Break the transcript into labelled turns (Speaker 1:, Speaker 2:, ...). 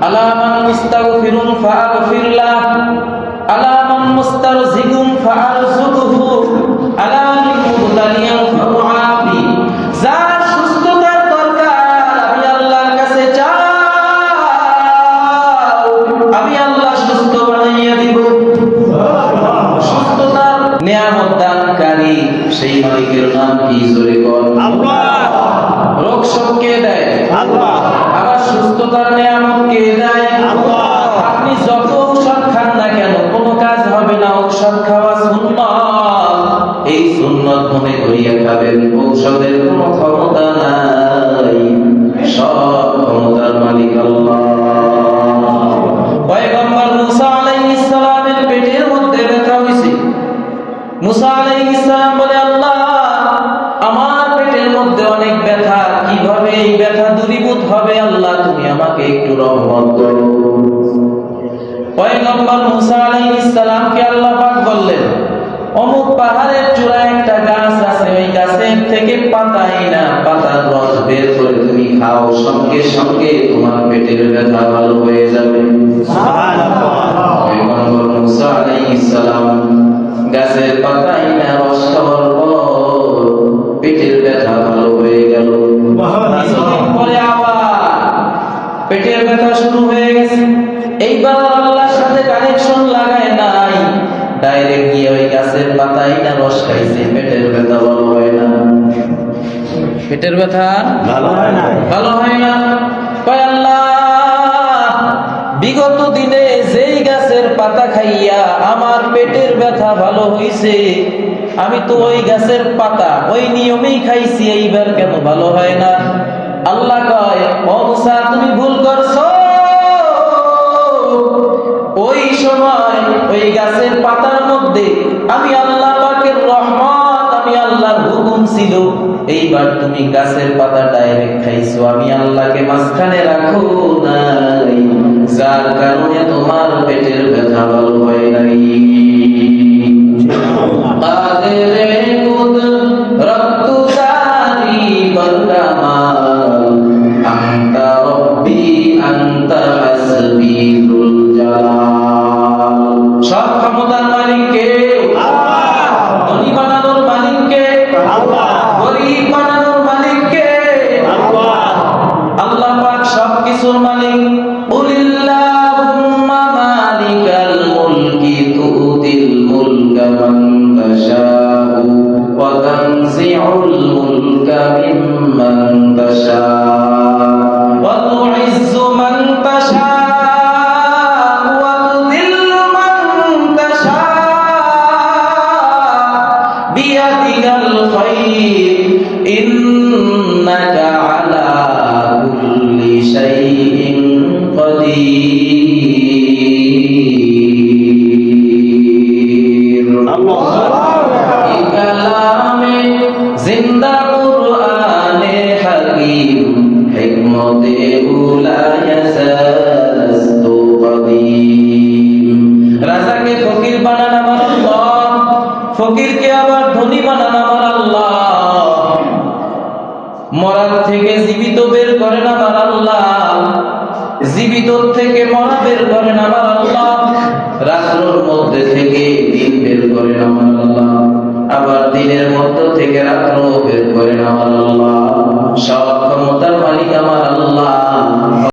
Speaker 1: আলামান মুস্তাগফিরুন মুস্তারজিকুন ফারজুকহু মুবতালিয়ান আল্লাহ নিয়ামত দানকারী সেই মালিকের নাম কি জোরে কর রোগ শোক কে দেয়? আবার সুস্থতার নিয়ামত কে দেয়? আপনি যত ঔষধ খান না কেন কোনো কাজ হবে না ঔষধ খাওয়া সুন্নত। এই সুন্নত মনে করিয়া খাবেন ঔষধের কোনো ক্ষমতা নাই। সব ক্ষমতার মালিক আল্লাহ। পয়গম্বর মুসা আলাইহিস সালামের পেটের মধ্যে ব্যথা হইছে। মুসা আলাইহিস সালাম বলে আল্লাহ আমার পেটের মধ্যে অনেক ব্যথা কীভাবে এই ব্যথা দূরীভূত হবে আল্লাহ? রহমত করো পয়গম্বর মুসা আলাইহিস সালামকে আল্লাহ পাক বললেন অমুক পাহাড়ের চূড়ায় একটা গাছ আছে ওই গাছের থেকে পাতাই না পাতার রস বের করে তুমি খাও সঙ্গে সঙ্গে তোমার পেটের ব্যথা ভালো হয়ে যাবে। পয়গম্বর মুসা আলাইহিস সালাম ব্যথা শুরু হয়ে গেছে। এইবার আল্লাহর সাথে কানেকশন লাগায় নাই। ডাইরেক্ট গিয়ে ওই গাছের পাতাই না রস খাইছে পেটের ব্যথা ভালো হয় না। পেটের ব্যথা
Speaker 2: ভালো হয় না।
Speaker 1: ভালো হয় না। কয় আল্লাহ বিগত দিনে যেই গাছের পাতা খাইয়া আমার পেটের ব্যথা ভালো হইছে আমি তো ওই গাছের পাতা ওই নিয়মেই খাইছি এইবার কেন ভালো হয় না? আল্লাহ কয় তুমি ভুল করছ। ওই সময় ওই গাছের পাতার মধ্যে আমি আল্লাহ আমি ছিল। এইবার তুমি গাছের পাতা ডাইরেক্ট খাইছো, আমি আল্লাহকে মাঝখানে রাখো নাই। আনতা হাসবি যুল জালাল সব ক্ষমতার মালিক কে ধনী বানানোর মালিক কে গরিব বানানোর মালিক কে আল্লাহ পাক সব কিছুর মালিক। উলিল্লাহুম্মা মালিকাল মুলকি তুতিল মুলকা মান তাশাউ ওয়া তানজিউল মুলকা মিম্মান তাশাউ। বিয়াদিকাল খায়র ইন্নাকা ধনী মরার থেকে জীবিত বের করেন আমার আল্লাহ। জীবিত থেকে মরা বের করেন আমার আল্লাহ। রাত্রর মধ্যে থেকে দিন বের করেন আমার আল্লাহ। আবার দিনের মধ্য থেকে রাত্র